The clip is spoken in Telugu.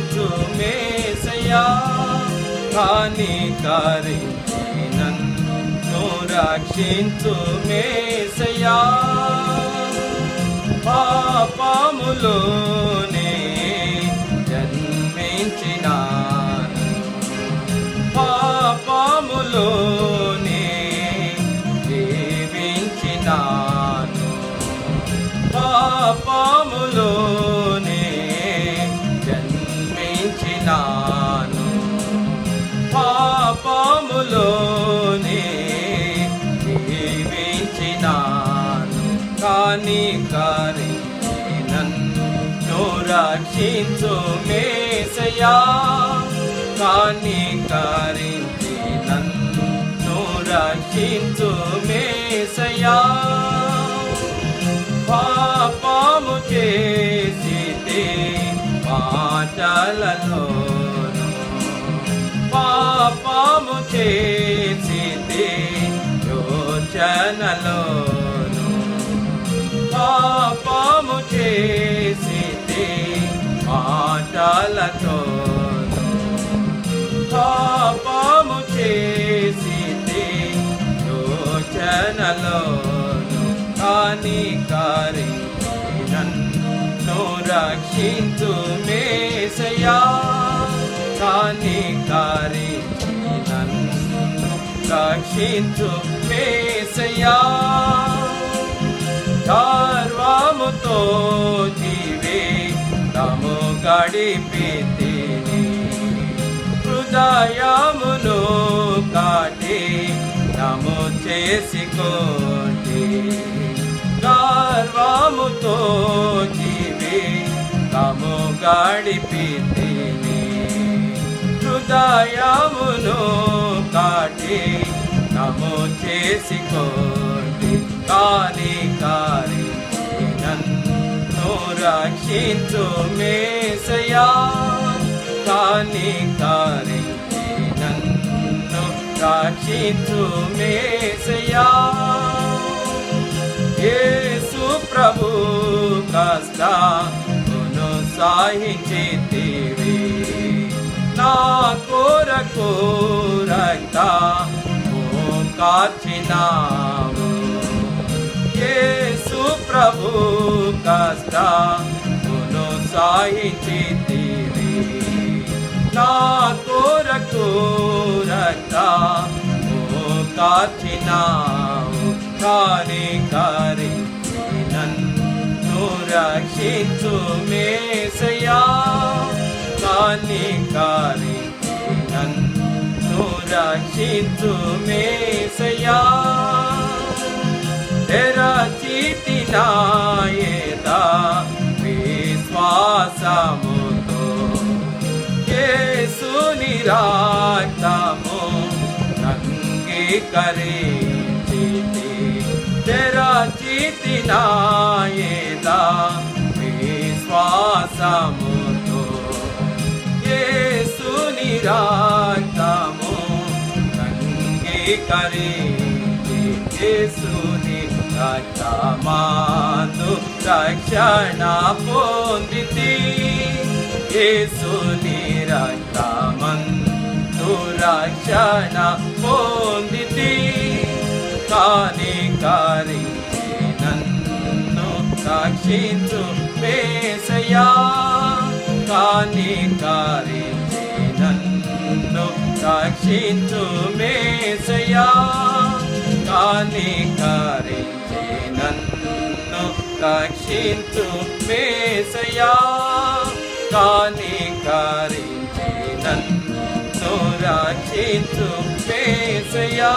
రక్షించు మేసయా కాని నన్ను రక్షించు మేసయా జన్మించినాను పాపములోనే జీవించినాను. కానీ కరించి నన్ను రక్షించు మేసయా కానీ కరించి నన్ను రక్షించు మేసయా పాపము చే మాటలలోను పాపము చేసి యోచనలోను. పాపము చేసి మాటలతోను. పాపము చేసి యోచనలోను. కానీ కారించి నన్ను రక్షించు మేసయా కానీ కారించి నన్ను రక్షించు మేసయా గర్వముతో జీవే తము గడిపితిని. హృదయమును కాటి నము చేసుకోటి. గర్వముతో జీ తము గడిపితిని హృదయమును కాటి నము చేసుకోటి కాని కారి నన్ను రక్షించు మేసయా కాని కారి నన్ను రక్షించు మేసయా యేసు ప్రభు కష్టమును సాహించితివి నా కొరకు రక్తము కార్చినావు యేసు ప్రభు కష్టమును సాహించితివి నా కొరకు రక్తము కార్చినావు కాని రక్షించు మేసయా కాని కారి నన్ను రక్షించు మేసయా తెరచితి నాయదా విశ్వాసముతో కేసుని రాక్తము అంగీకరించితి తెరచితి నాయదా విశ్వాసముతో యేసుని రాక్తము అంగీకరించి యేసుని రక్తమాను రక్షణ పొందితి. యేసుని రక్తమందు రక్షణ పొందితి. కాని కారించి రక్షించు వేసయా కాని కారించి నన్ను రక్షించు మేసయా కాని కారించి నన్ను రక్షించు మేసయా కాని కారించి నన్ను రక్షించు మేసయా